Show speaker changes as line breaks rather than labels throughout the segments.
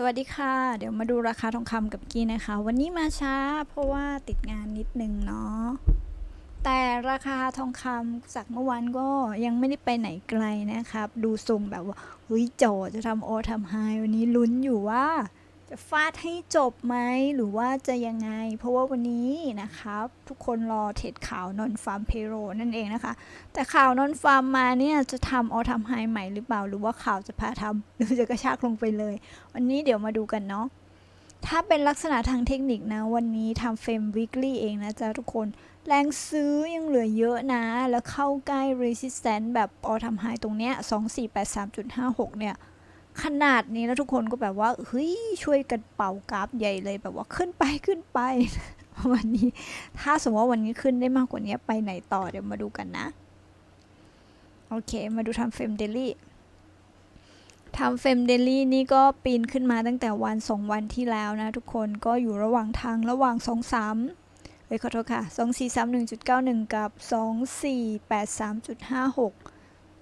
สวัสดีค่ะ เดี๋ยวมาดูราคาทองคำกับกี้นะคะ วันนี้มาช้าเพราะว่าติดงานนิดนึงเนาะแต่ราคาทองคำจากเมื่อวานก็ยังไม่ได้ไปไหนไกลนะครับ ดูทรงแบบว่าเฮ้ยจอจะทำโอทำไฮวันนี้ลุ้นอยู่ว่า จะฟาดให้จบไหมหรือว่าจะยังไง เพราะว่าวันนี้นะครับทุกคนรอเทรดข่าวนอนฟาร์มเพโรนั่นเองนะคะ แต่ข่าวนอนฟาร์มมาเนี่ยจะทำออทำไฮใหม่หรือเปล่า หรือว่าข่าวจะพาทำหรือจะกระชากลงไปเลย วันนี้เดี๋ยวมาดูกันเนาะถ้าเป็นลักษณะทางเทคนิคนะ วันนี้ทำเฟรม weekly เองนะจ๊ะทุกคน แรงซื้อยังเหลือเยอะนะ แล้วเข้าใกล้ resistance แบบออทำไฮตรงเนี้ย 2483.56 เนี่ย ขนาดนี้แล้วทุกคนก็แบบว่าเฮ้ยช่วยกันเป่ากราฟใหญ่เลยแบบว่าขึ้นไปขึ้นไปวันนี้ ถ้าสมมติว่าวันนี้ขึ้นได้มากกว่านี้ไปไหนต่อเดี๋ยวมาดูกันนะ โอเค มาดูทำเฟรมเดลี่ทำเฟรมเดลี่นี่ก็ปีนขึ้นมาตั้งแต่วันสองวันที่แล้วนะทุกคนก็อยู่ระหว่างทางระหว่างสองสามเฮ้ยขอโทษค่ะสองสี่สามหนึ่งจุดเก้าหนึ่งกับสองสี่แปดสามจุดห้าหก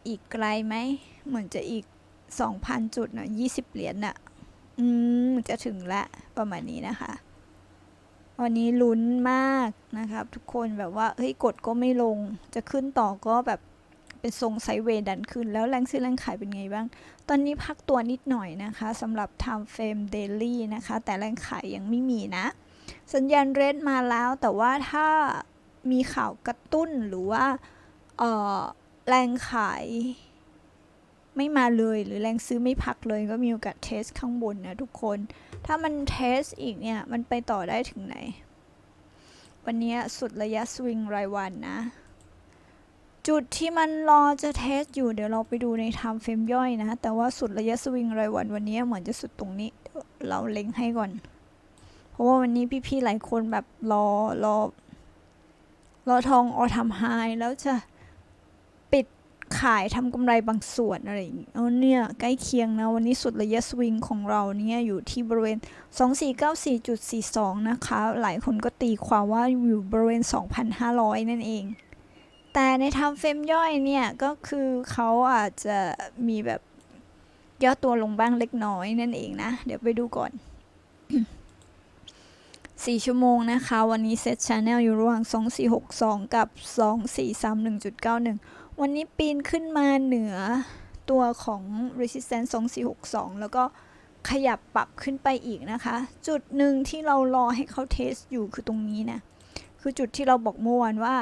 อีกไกลไหม เหมือนจะอีก 2,000จุดนะ20เหรียญน่ะ อืม จะถึงละประมาณนี้นะคะ วันนี้ลุ้นมากนะครับ ทุกคนแบบว่า เฮ้ย กดก็ไม่ลง จะขึ้นต่อก็แบบเป็นทรงไซเวย์ดันขึ้น แล้วแรงซื้อแรงขายเป็นไงบ้าง ตอนนี้พักตัวนิดหน่อยนะคะสำหรับ Time Frame Daily นะคะ แต่แรงขายยังไม่มีนะ สัญญาณเรดมาแล้วแต่ว่าถ้ามีข่าวกระตุ้นหรือว่าเออแรงขาย ไม่มาเลยหรือแรงซื้อไม่พักเลยก็มีโอกาสเทสข้างบนนะทุกคน ถ้ามันเทสอีกเนี่ย มันไปต่อได้ถึงไหน วันนี้สุดระยะสวิงรายวันนะ จุดที่มันรอจะเทสอยู่เดี๋ยวเราไปดูในไทม์เฟรมย่อยนะ แต่ว่าสุดระยะสวิงรายวันวันนี้เหมือนจะสุดตรงนี้ เราเล็งให้ก่อน เพราะว่าวันนี้พี่ๆหลายคนแบบรอรอรอทองออทำไฮแล้วจะ ขายทำกำไรบางส่วนอะไรอย่างเงี้ยเอาเนี่ยใกล้เคียงนะ วันนี้สุดระยะสวิงของเราเนี่ยอยู่ที่บริเวณ 2494.42 นะคะ หลายคนก็ตีความว่าอยู่บริเวณ 2,500 นั่นเอง แต่ในทำเฟรมย่อยเนี่ย ก็คือเขาอาจจะมีแบบย่อตัวลงบ้างเล็กน้อยนั่นเองนะ เดี๋ยวไปดูก่อน 4 ชั่วโมงนะคะ วันนี้เซตชาแนลอยู่ระหว่าง 2462 กับ 2431.91 วันนี้ปีนขึ้นมาเหนือตัวของ resistance 2462 แล้วก็ขยับปรับขึ้นไปอีกนะคะ จุดหนึ่งที่เรารอให้เขาเทสอยู่คือตรงนี้นะ คือจุดที่เราบอกเมื่อวานว่า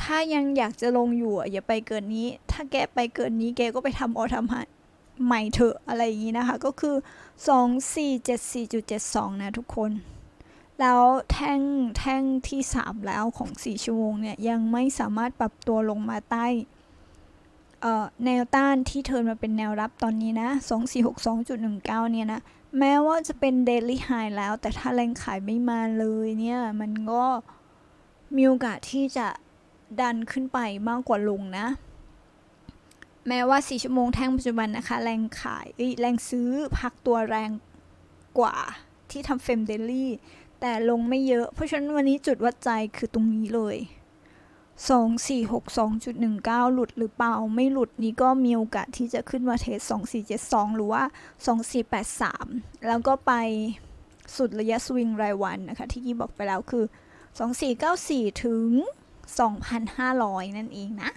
ถ้ายังอยากจะลงอยู่อย่าไปเกินนี้ ถ้าแกไปเกินนี้แกก็ไปทำออทำใหม่เถอะอะไรอย่างนี้นะคะ ก็คือ 2474.72 นะทุกคน แล้วแท่งแท่งที่ 3 แล้วของ 4 ชั่วโมงเนี่ย ยังไม่สามารถปรับตัวลงมาใต้ แนวต้านที่เทิร์นมาเป็นแนวรับตอนนี้นะ 2462.19 เนี่ยนะ แม้ว่าจะเป็นเดลี่ไฮแล้ว แต่ถ้าแรงขายไม่มาเลยเนี่ย มันก็มีโอกาสที่จะดันขึ้นไปมากกว่าลงนะ แม้ว่า 4 ชั่วโมงแท่งปัจจุบันนะคะ แรงขายแรงซื้อพักตัวแรงกว่าที่ทำเฟรมเดลี่แต่ลงไม่เยอะ เพราะฉะนั้นวันนี้จุดวัดใจคือตรงนี้เลย 2462.19 หลุดหรือเปล่า ไม่หลุดนี้ก็มีโอกาสที่จะขึ้นมาเทส2472 หรือว่า 2483 แล้วก็ไปสุดระยะสวิงรายวันนะคะ ที่กี้บอกไปแล้วคือ 2494 ถึง 2,500 นั่นเองนะ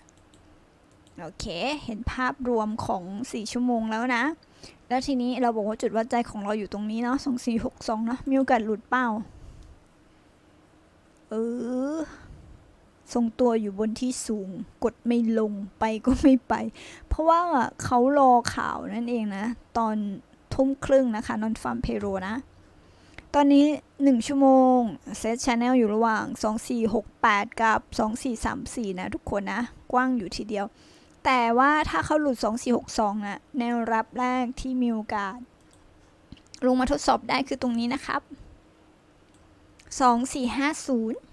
โอเค เห็นภาพรวมของ 4 ชั่วโมงแล้วนะ แล้วทีนี้เราบอกว่าจุดวัดใจของเราอยู่ตรงนี้เนาะ2462 เนาะมีโอกาสหลุดเปล่า เออ ทรงตัวอยู่บนที่สูง กดไม่ลงไปก็ไม่ไป เพราะว่าเขารอข่าวนั่นเองนะ ตอนทุ่มครึ่งนะคะนอนฟาร์มเพโรนะ ตอนนี้ 1 ชั่วโมงเซตชาแนลอยู่ระหว่าง 2468 กับ 2434 นะ ทุกคนนะ กว้างอยู่ทีเดียว แต่ว่าถ้าเขาหลุด 2462 นะแนวรับแรกที่มีโอกาส ลงมาทดสอบได้คือตรงนี้นะครับ 2450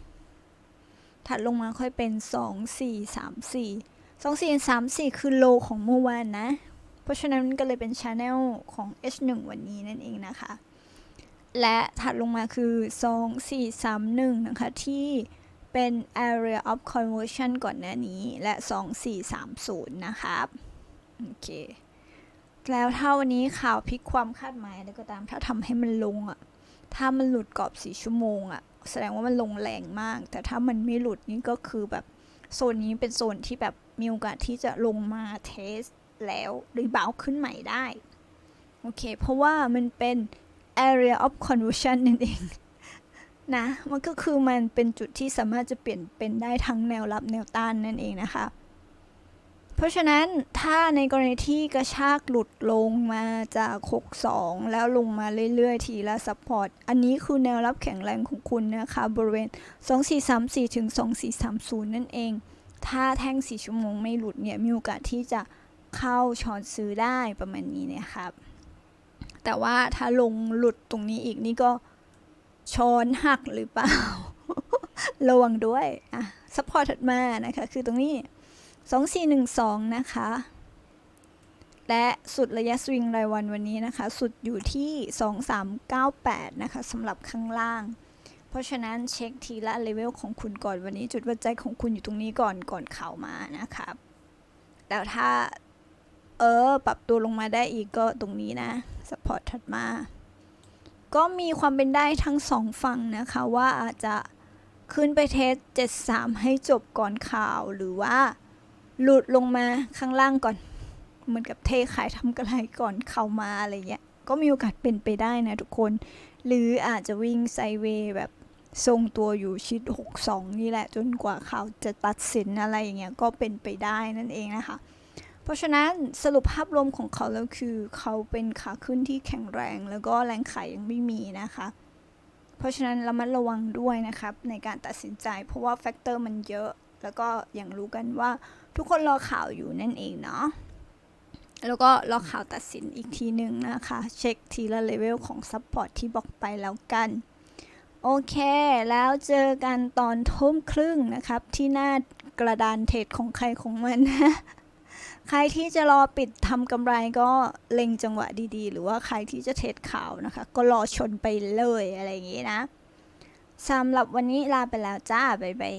ถัดลงมาค่อยเป็น 2 4 3 4 2 4 3 4 คือโลของเมื่อวานนะ เพราะฉะนั้นก็เลยเป็นช n แนลของ H1 วันนี้นั่นเองนะคะ และถัดลงมาคือ 2 4 3 1 นะคะ ที่เป็น area of conversion ก่อนหน้านี้ และ 2 4 3 0 นะครับโอเคแล้วถ้าวันนี้ข่าวพลิกความคาดหมายอะไรก็ตามถ้าทำให้มันลงอะ่ะ ถ้ามันหลุดกรอบสี่ชั่วโมงอะ่ะ แสดงว่ามันลงแรงมาก แต่ถ้ามันไม่หลุดนี่ก็คือแบบโซนนี้เป็นโซนที่แบบมีโอกาสที่จะลงมาเทสแล้วรีบาวขึ้นใหม่ได้ โอเค เพราะว่ามันเป็น area of conversion นั่นเองนะ มันก็คือมันเป็นจุดที่สามารถจะเปลี่ยนเป็นได้ทั้งแนวรับแนวต้านนั่นเองนะคะ เพราะฉะนั้นถ้าในกรณีที่กระชากหลุดลงมาจาก 62 แล้วลงมาเรื่อยๆ ทีละซัพพอร์ต อันนี้คือแนวรับแข็งแรงของคุณนะคะ บริเวณ 2434 ถึง 2430 นั่นเอง ถ้าแท่ง 4 ชั่วโมงไม่หลุดเนี่ย มีโอกาสที่จะเข้าช้อนซื้อได้ประมาณนี้นะครับ แต่ว่าถ้าลงหลุดตรงนี้อีกนี่ก็ช้อนหักหรือเปล่า ระวังด้วย อะซัพพอร์ตถัดมานะคะ คือตรงนี้ 2412 นะคะ และสุดระยะสวิงรายวันวันนี้นะคะ สุดอยู่ที่ 2398 นะคะสำหรับข้างล่าง เพราะฉะนั้นเช็คทีละเลเวลของคุณก่อนวันนี้ จุดวัดใจของคุณอยู่ตรงนี้ก่อนก่อนเข่ามานะครับแล้วถ้าเออ ปรับตัวลงมาได้อีกก็ตรงนี้นะสปอร์ตถัดมา ก็มีความเป็นได้ทั้งสองฝั่งนะคะว่าอาจจะขึ้นไปเทส 73 ให้จบก่อนข่าวหรือว่า หลุดลงมาข้างล่างก่อน เหมือนกับเทขายทำกระไรก่อนเข้ามาอะไรเงี้ย ก็มีโอกาสเป็นไปได้นะทุกคน หรืออาจจะวิ่งไซเวย์แบบทรงตัวอยู่ชิด 62 นี่แหละ จนกว่าเขาจะตัดสินอะไรอย่างเงี้ยก็เป็นไปได้นั่นเองนะคะ เพราะฉะนั้นสรุปภาพรวมของเขาแล้วคือ เขาเป็นขาขึ้นที่แข็งแรง แล้วก็แรงขายยังไม่มีนะคะ เพราะฉะนั้นระมัดระวังด้วยนะครับในการตัดสินใจ เพราะว่าแฟกเตอร์มันเยอะ แล้วก็อย่างรู้กันว่า ทุกคนรอข่าวอยู่นั่นเองเนาะแล้วก็รอข่าวตัดสินอีกทีหนึ่งนะคะ เช็คทีละเลเวลของซัพพอร์ตที่บอกไปแล้วกัน โอเค แล้วเจอกันตอนทุ่มครึ่งนะครับ ที่หน้ากระดานเทรดของใครของมันนะใครที่จะรอปิดทำกำไรก็เล็งจังหวะดีๆ หรือว่าใครที่จะเทรดข่าวนะคะ ก็รอชนไปเลยอะไรอย่างงี้นะสำหรับวันนี้ลาไปแล้วจ้า บ๊ายบาย